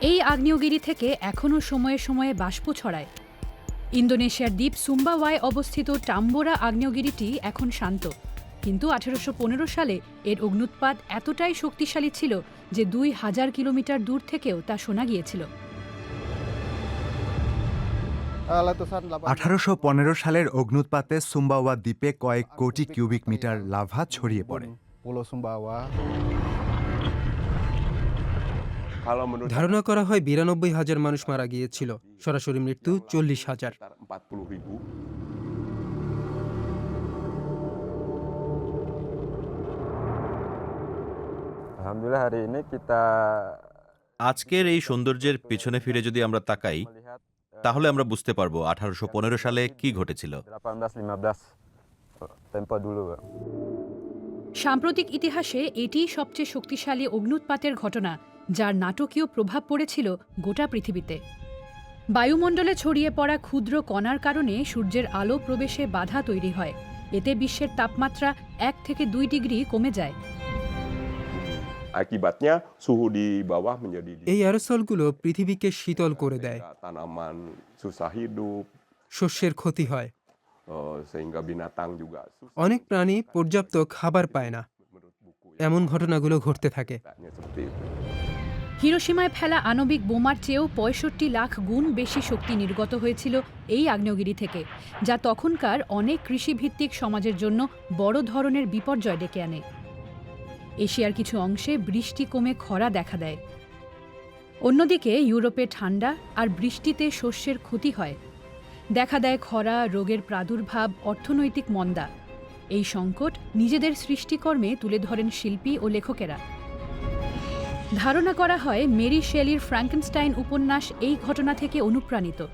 এই আগ্নেয়গিরি থেকে এখনও সময়ে সময়ে বাষ্প ছড়ায়। ইন্দোনেশিয়ার দ্বীপ সুম্বাওয়ায় অবস্থিত টাম্বোরা আগ্নেয়গিরিটি এখন শান্ত। কিন্তু আঠারোশো পনেরো সালে এর অগ্নুৎপাত এতটাই শক্তিশালী ছিল যে দুই হাজার কিলোমিটার দূর থেকেও তা শোনা গিয়েছিল। letusan 8 আঠারোশো সালের অগ্নুৎপাতে সুম্বাওয়া দ্বীপে কয়েক কোটি কিউবিক মিটার লাভা ছড়িয়ে পড়ে। ধারণা করা হয় বিরানব্বই হাজার মানুষ মারা গিয়েছিল। সরাসরি মৃত্যু চল্লিশ হাজার। sekitar 40 ribu Alhamdulillah hari ini kita আজকের এই সৌন্দর্যের পিছনে ফিরে যদি আমরা তাকাই তাহলে আমরা বুঝতে পারব আঠারোশো পনেরো সালে কি ঘটেছিল। 18-15 tempo dulu Pak. সাম্প্রতিক ইতিহাসে এটিই সবচেয়ে শক্তিশালী অগ্নুৎপাতের ঘটনা। যার নাটকীয় প্রভাব পড়েছিল গোটা পৃথিবীতে। বায়ুমণ্ডলে ছড়িয়ে পড়া ক্ষুদ্র কণার কারণে সূর্যের আলো প্রবেশে বাধা তৈরি হয়। এতে বিশ্বের তাপমাত্রা এক থেকে দুই ডিগ্রি কমে যায়। Akibatnya suhu di bawah menjadi di এই অ্যারোসলগুলো পৃথিবীকে শীতল করে দেয়। Tanaman susah শস্যের ক্ষতি হয়। eh, অনেক প্রাণী পর্যাপ্ত খাবার পায় না। এমন ঘটনাগুলো ঘটতে থাকে। হিরোসীমায় ফেলা আণবিক বোমার চেয়েও পঁয়ষট্টি লাখ গুণ বেশি শক্তি নির্গত হয়েছিল এই আগ্নেয়গিরি থেকে, যা তখনকার অনেক কৃষিভিত্তিক সমাজের জন্য বড় ধরনের বিপর্যয় ডেকে আনে। এশিয়ার কিছু অংশে বৃষ্টি কমে খরা দেখা দেয়। অন্যদিকে ইউরোপে ঠান্ডা আর বৃষ্টিতে শস্যের ক্ষতি হয়। দেখা দেয় খরা, রোগের প্রাদুর্ভাব, অর্থনৈতিক মন্দা। এই সংকট নিজেদের সৃষ্টিকর্মে তুলে ধরেন শিল্পী ও লেখকেরা। ধারণা করা হয় মেরি শেলির ফ্র্যাঙ্কেনস্টাইন উপন্যাস এই ঘটনা থেকে অনুপ্রাণিত।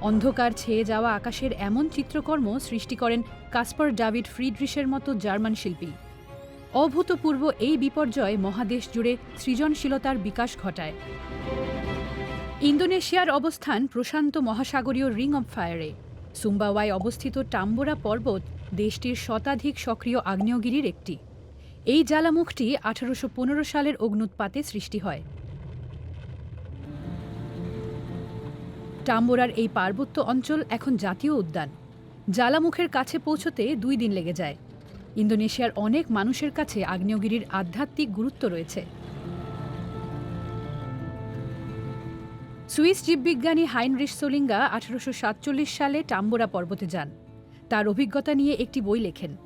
অন্ধকার ছেয়ে যাওয়া আকাশের এমন চিত্রকর্ম সৃষ্টি করেন কাসপার ডাভিড ফ্রিডরিশের মতো জার্মান শিল্পী। অভূতপূর্ব এই বিপর্যয় মহাদেশ জুড়ে সৃজনশীলতার বিকাশ ঘটায়। ইন্দোনেশিয়ার অবস্থান প্রশান্ত মহাসাগরীয় রিং অব ফায়ারে। সুম্বাওয়ায় অবস্থিত টাম্বোরা পর্বত দেশটির শতাধিক সক্রিয় আগ্নেয়গিরির একটি। এই জ্বালামুখটি আঠারোশো পনেরো সালের অগ্নুৎপাতে সৃষ্টি হয়। টাম্বোরার এই পার্বত্য অঞ্চল এখন জাতীয় উদ্যান। জ্বালামুখের কাছে পৌঁছতে দুই দিন লেগে যায়। ইন্দোনেশিয়ার অনেক মানুষের কাছে আগ্নেয়গিরির আধ্যাত্মিক গুরুত্ব রয়েছে। সুইস জীববিজ্ঞানী হাইনরিশ সোলিঙ্গা আঠারোশো সাতচল্লিশ সালে টাম্বোরা পর্বতে যান। তার অভিজ্ঞতা নিয়ে একটি বই লেখেন।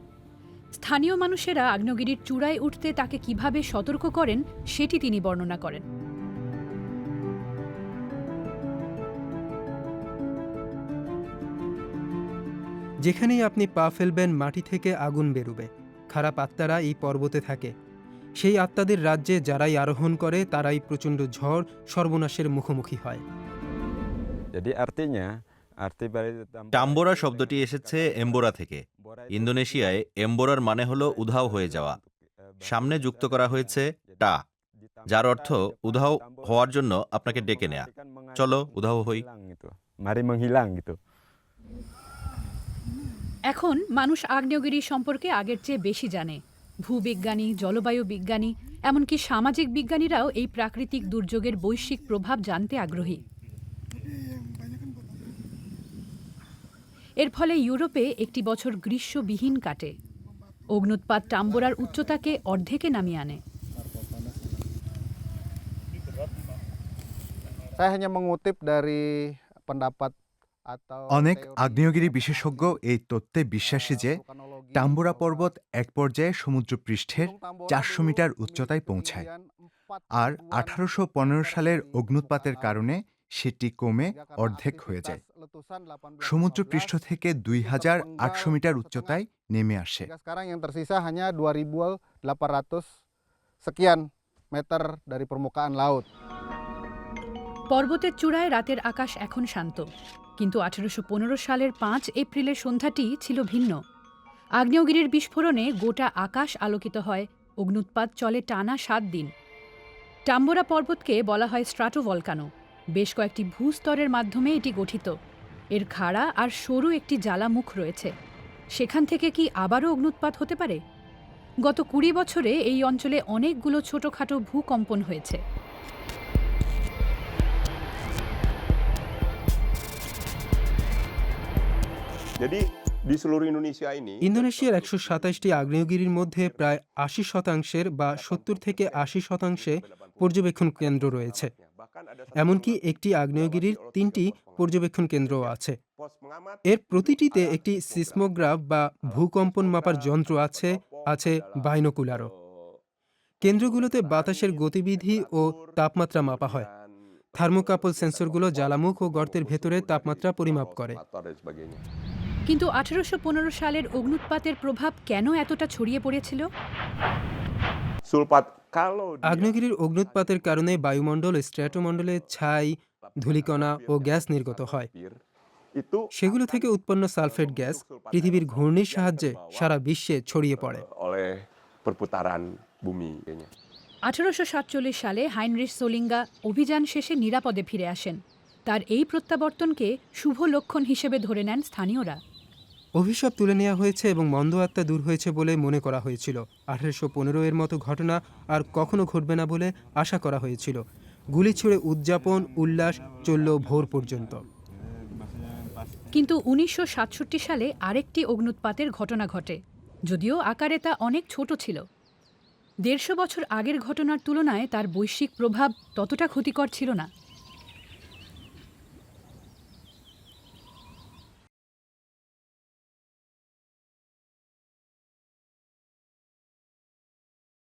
স্থানীয় মানুষেরা আগ্নেয়গিরির চূড়ায় উঠতে তাকে কীভাবে সতর্ক করেন সেটি তিনি বর্ণনা করেন। যেখানেই আপনি পা ফেলবেন মাটি থেকে আগুন বেরোবে। খারাপ আত্মারা এই পর্বতে থাকে। সেই আত্মাদের রাজ্যে যারাই আরোহণ করে তারাই প্রচণ্ড ঝড় সর্বনাশের মুখোমুখি হয়। টাম্বোরা শব্দটি এসেছে এম্বোরা থেকে। ইন্দোনেশিয়ায় এম্বোরার মানে হলো উধাও হয়ে যাওয়া। সামনে যুক্ত করা হয়েছে টা, যার অর্থ উধাও হওয়ার জন্য আপনাকে ডেকে নেয়া। চলো উধাও হই. এখন মানুষ আগ্নেয়গিরি সম্পর্কে আগের চেয়ে বেশি জানে। ভূবিজ্ঞানী, জলবায়ু বিজ্ঞানী, এমনকি সামাজিক বিজ্ঞানীরাও এই প্রাকৃতিক দুর্যোগের বৈশ্বিক প্রভাব জানতে আগ্রহী। এর ফলে ইউরোপে একটি বছর গ্রীষ্মবিহীন কাটে। অগ্নুৎপাত টাম্বোরার উচ্চতাকে অর্ধেকে নামিয়ে আনে। অনেক আগ্নেয়গিরি বিশেষজ্ঞ এই তত্ত্বে বিশ্বাসী যে টাম্বোরা পর্বত এক পর্যায়ে সমুদ্রপৃষ্ঠের চারশো মিটার উচ্চতায় পৌঁছায়। আর আঠারোশো সালের অগ্নুৎপাতের কারণে সেটি কমে অর্ধেক হয়ে যায়। aktivitas letusan 1815, সমুদ্রপৃষ্ঠ থেকে দুই হাজার আটশো মিটার উচ্চতায় নেমে আসে। Sehingga sekarang yang tersisa hanya 2800 sekian meter dari permukaan laut. পর্বতের চূড়ায় রাতের আকাশ এখন শান্ত। কিন্তু আঠারোশো পনেরো সালের পাঁচ এপ্রিলের সন্ধ্যাটি ছিল ভিন্ন। আগ্নেয়গিরির বিস্ফোরণে গোটা আকাশ আলোকিত হয় অগ্নুৎপাত চলে টানা সাত দিন। টাম্বোরা পর্বতকে বলা হয় স্ট্রাটোভলকানো। বেশ কয়েকটি ভূস্তরের মাধ্যমে এটি গঠিত। এর খাড়া আর সরু একটি জ্বালামুখ রয়েছে। সেখান থেকে কি আবারও অগ্নুৎপাত হতে পারে? গত কুড়ি বছরে এই অঞ্চলে অনেকগুলো ছোটোখাটো ভূকম্পন হয়েছে। Jadi ইন্দোনেশিয়ার একশো সাতাশটি আগ্নেয়গিরির মধ্যে প্রায় আশি শতাংশের বা সত্তর থেকে আশি শতাংশে পর্যবেক্ষণ কেন্দ্র রয়েছে। এমনকি একটি আগ্নেয়গিরির তিনটি পর্যবেক্ষণ কেন্দ্রও আছে। এর প্রতিটিতে একটি সিসমোগ্রাফ বা ভূকম্পন মাপার যন্ত্র আছে আছে বাইনোকুলারও। কেন্দ্রগুলোতে বাতাসের গতিবিধি ও তাপমাত্রা মাপা হয়। থার্মোকাপল সেন্সরগুলো জ্বালামুখ ও গর্তের ভেতরে তাপমাত্রা পরিমাপ করে. কিন্তু আঠারোশো পনেরো সালের অগ্নুৎপাতের প্রভাব কেন এতটা ছড়িয়ে পড়েছিল? আগ্নেয়গিরির অগ্নুৎপাতের কারণে বায়ুমণ্ডল স্ট্র্যাটোমণ্ডলে ছাই ধূলিকণা ও গ্যাস নির্গত হয়। সেগুলো থেকে উৎপন্ন সালফেট গ্যাস পৃথিবীর ঘূর্ণির সাহায্যে সারা বিশ্বে ছড়িয়ে পড়ে. আঠারোশো সাতচল্লিশ সালে হাইনরিশ সোলিঙ্গা অভিযান শেষে নিরাপদে ফিরে আসেন। তার এই প্রত্যাবর্তনকে শুভ লক্ষণ হিসেবে ধরে নেন স্থানীয়রা। অভিশাপ তুলে নেওয়া হয়েছে এবং মন্দ আত্মা দূর হয়েছে বলে মনে করা হয়েছিল। আঠারোশো পনেরো এর মতো ঘটনা আর কখনো ঘটবে না বলে আশা করা হয়েছিল। গুলি ছুড়ে উদযাপন, উল্লাস চলল ভোর পর্যন্ত। কিন্তু উনিশশো সাতষট্টি সালে আরেকটি অগ্নুৎপাতের ঘটনা ঘটে। যদিও আকারে তা অনেক ছোট ছিল। দেড়শো বছর আগের ঘটনার তুলনায় তার বৈশ্বিক প্রভাব ততটা ক্ষতিকর ছিল না।